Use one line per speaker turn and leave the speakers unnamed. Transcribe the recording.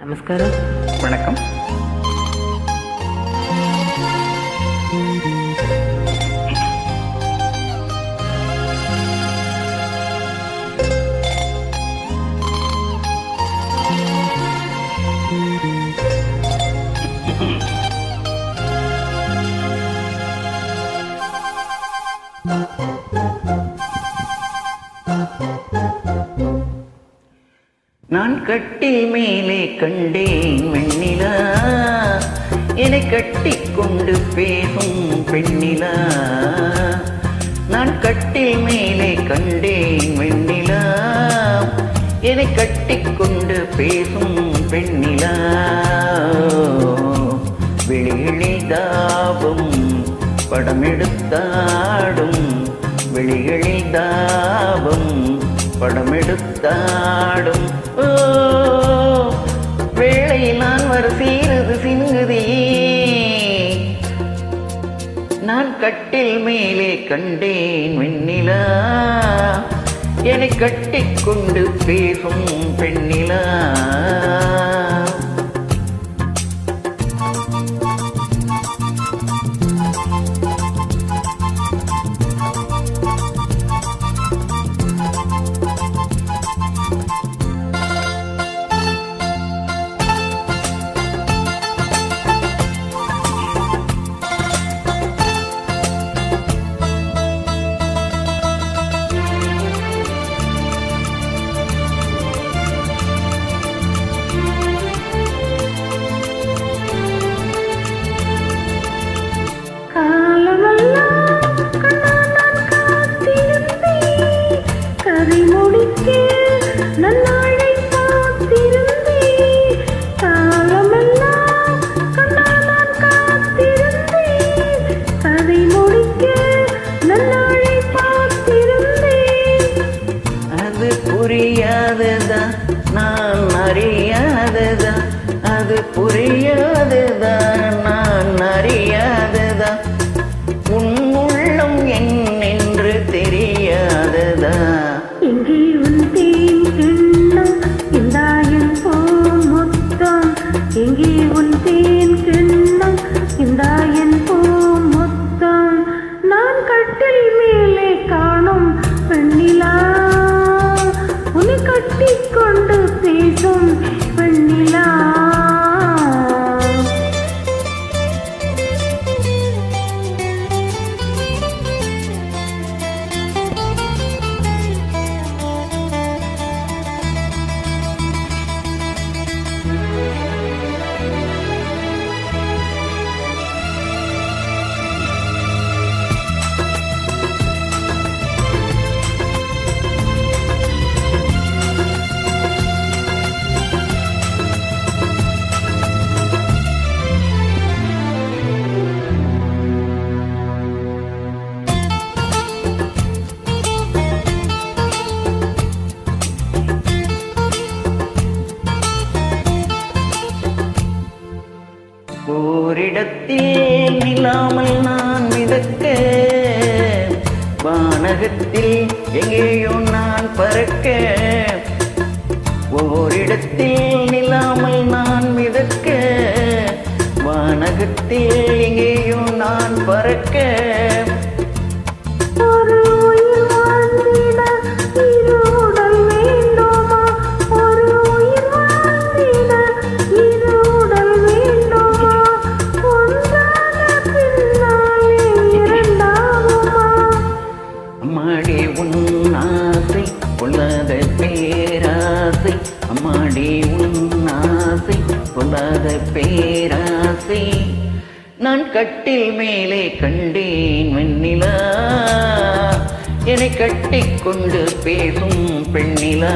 நமஸ்காரம்
வணக்கம் நான் கட்டி மேலே கண்டேன் வெண்ணிலா. என்னை கட்டி கொண்டு பேசும் பெண்ணிலா. நான் கட்டில் மேலே கண்டேன் வெண்ணிலா. என்னை கட்டி கொண்டு பேசும் பெண்ணிலா. வெளிகளில் தாபம் படமெடுத்தாடும். வெளிகளில் தாவும் படமெடுத்தாடும். ஓ நான் வர சீரது சிங்குதி நான் கட்டில் மேலே கண்டேன் வெண்ணிலா. என்னை கட்டிக்கொண்டு பேசும் பெண்ணிலா.
புரியாதுதான் நான்
அறியாததான். உன் உள்ளம் என்னென்று தெரியாததான்.
எங்கே உன் தேன் கிண்ணம் இந்தாயின் போன் முத்தம். எங்கே உன் தேன் கிண்ணம் இந்தாயின் போன் நான் கட்டில் மேலே காணும் பெண்ணிலா உன்னை கட்டிக்கொண்டு
ஓரிடத்தில் நான் மிதக்க வானகத்தில் எங்கேயோ நான் பறக்க. ஓரிடத்தில் நில்லாமல் நான் மிதக்க வானகத்தில் எங்கேயோ நான் பறக்க. அம்மாடி உன் ஆசை பொல்லாத பேராசை. அம்மாடி உன் ஆசை பொல்லாத பேராசை. நான் கட்டில் மேலே கண்டேன் வெண்ணிலா. என்னை கட்டிக்கொண்டு பேசும் பெண்ணிலா.